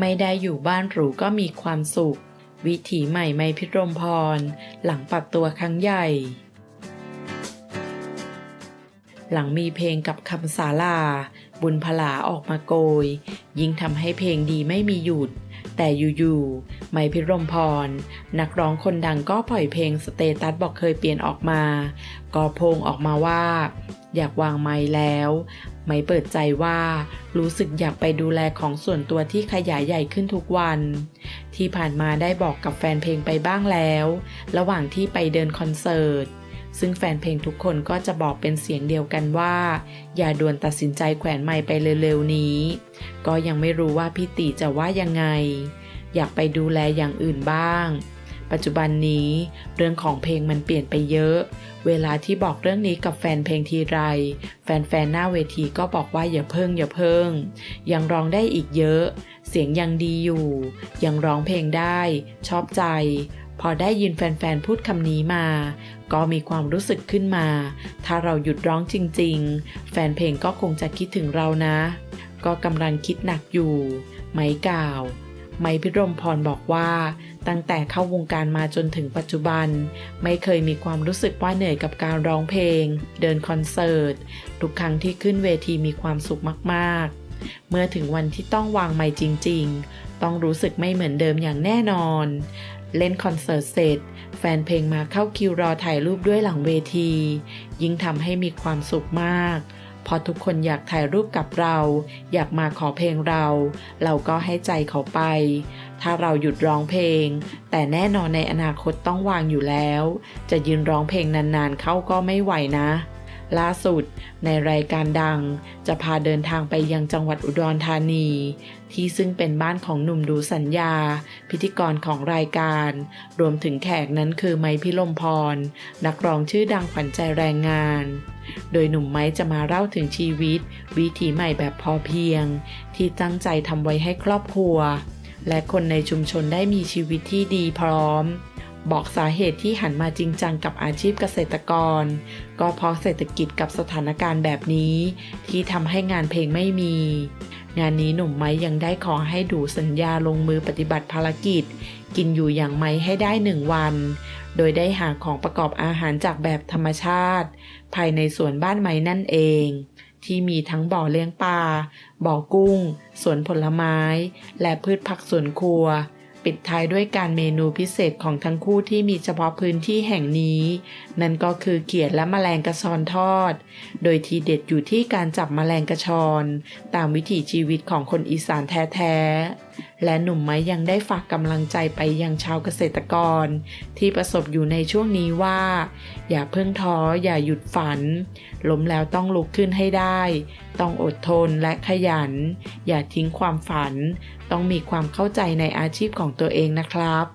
ไม่ได้อยู่บ้านหรูก็มีความสุข วิถีใหม่ไม่พิรมพร หลังปรับตัวครั้งใหญ่ หลังมีเพลงกับคำสาลา บุญพลาออกมาโกย ยิ่งทำให้เพลงดีไม่มีหยุด แต่อยู่ๆไมพิรมพร นักร้องคนดังก็ปล่อยเพลงสเตตัสบอกเคยเปลี่ยนออกมา ก็โพงออกมาว่า อยากวางไม้แล้ว ไม่เปิดใจว่า รู้สึกอยากไปดูแลของส่วนตัวที่ขยายใหญ่ขึ้นทุกวัน ที่ผ่านมาได้บอกกับแฟนเพลงไปบ้างแล้ว ระหว่างที่ไปเดินคอนเสิร์ต ซึ่งแฟนเพลงทุกคนก็จะบอกเป็นเสียงเดียวกันว่า อย่าด่วนตัดสินใจแขวนไม้ไปเร็วๆนี้ ก็ยังไม่รู้ว่าพี่ตีจะว่ายังไง อยากไปดูแลอย่างอื่นบ้าง ปัจจุบันนี้ เรื่องของเพลงมันเปลี่ยนไปเยอะ เวลาที่บอกเรื่องนี้กับแฟนเพลงทีไร แฟนๆหน้าเวทีก็บอกว่าอย่าเพิ่งอย่าเพิ่ง ยังร้องได้อีกเยอะ เสียงยังดีอยู่ ยังร้องเพลงได้ ชอบใจ พอได้ยินแฟนๆ พูดคำนี้มา ก็มีความรู้สึกขึ้นมา ถ้าเราหยุดร้องจริงๆ แฟนเพลงก็คงจะคิดถึงเรานะ ก็กำลังคิดหนักอยู่ ไม้กล่าว ไม้พิรมพรบอกว่า ตั้งแต่เข้าวงการมาจนถึงปัจจุบัน ไม่เคยมีความรู้สึกว่าเหนื่อยกับการร้องเพลง เดินคอนเสิร์ต ทุกครั้งที่ขึ้นเวทีมีความสุขมากๆ เมื่อถึงวันที่ต้องวางไม้จริง ๆ ต้องรู้สึกไม่เหมือนเดิมอย่างแน่นอน เล่นคอนเสิร์ตเสร็จ แฟนเพลงมาเข้าคิวรอถ่ายรูปด้วยหลังเวที ยิ่งทำให้มีความสุขมากเพอทุกคนอยากถ่ายรูปกับเรา อยากมาขอเพลงเรา เราก็ให้ใจเขาไป ถ้าเราหยุดร้องเพลง แต่แน่นอนในอนาคตต้องวางอยู่แล้ว จะยืนร้องเพลงนานๆ เข้าก็ไม่ไหวนะ ล่าสุด ในรายการดังจะพาเดินทางไปยังจังหวัดอุดรธานี ที่ซึ่งเป็นบ้านของหนุ่มดูสัญญา พิธีกรของรายการ รวมถึงแขกนั้นคือไม้พิลมพร นักร้องชื่อดังขวัญใจแรงงาน โดยหนุ่มไม้จะมาเล่าถึงชีวิต วิถีใหม่แบบพอเพียง ที่ตั้งใจทำไว้ให้ครอบครัว และคนในชุมชนได้มีชีวิตที่ดีพร้อม บอกสาเหตุที่หันมาจริงจังกับอาชีพเกษตรกร ก็เพราะเศรษฐกิจกับสถานการณ์แบบนี้ ที่ทำให้งานเพลงไม่มี งานนี้หนุ่มไม้ยังได้ขอให้ดูสัญญาลงมือปฏิบัติภารกิจ กินอยู่อย่างไม้ให้ได้หนึ่งวัน โดยได้หาของประกอบอาหารจากแบบธรรมชาติ ภายในสวนบ้านไม้นั่นเองที่มีทั้งบ่อเลี้ยงปลา บ่อกุ้ง สวนผลไม้ และพืชผักสวนครัว ปิดท้ายด้วยการเมนูพิเศษของทั้งคู่ที่มีเฉพาะพื้นที่แห่งนี้ นั่นก็คือเขียดและแมลงกระชอนทอด โดยทีเด็ดอยู่ที่การจับแมลงกระชอน ตามวิถีชีวิตของคนอีสานแท้ๆและหนุ่มไม้ยังได้ฝากกำลังใจไปยังชาวเกษตรกร ที่ประสบอยู่ในช่วงนี้ว่า อย่าเพิ่งท้ออย่าหยุดฝัน ล้มแล้วต้องลุกขึ้นให้ได้ ต้องอดทนและขยัน อย่าทิ้งความฝัน ต้องมีความเข้าใจในอาชีพของตัวเองนะครับ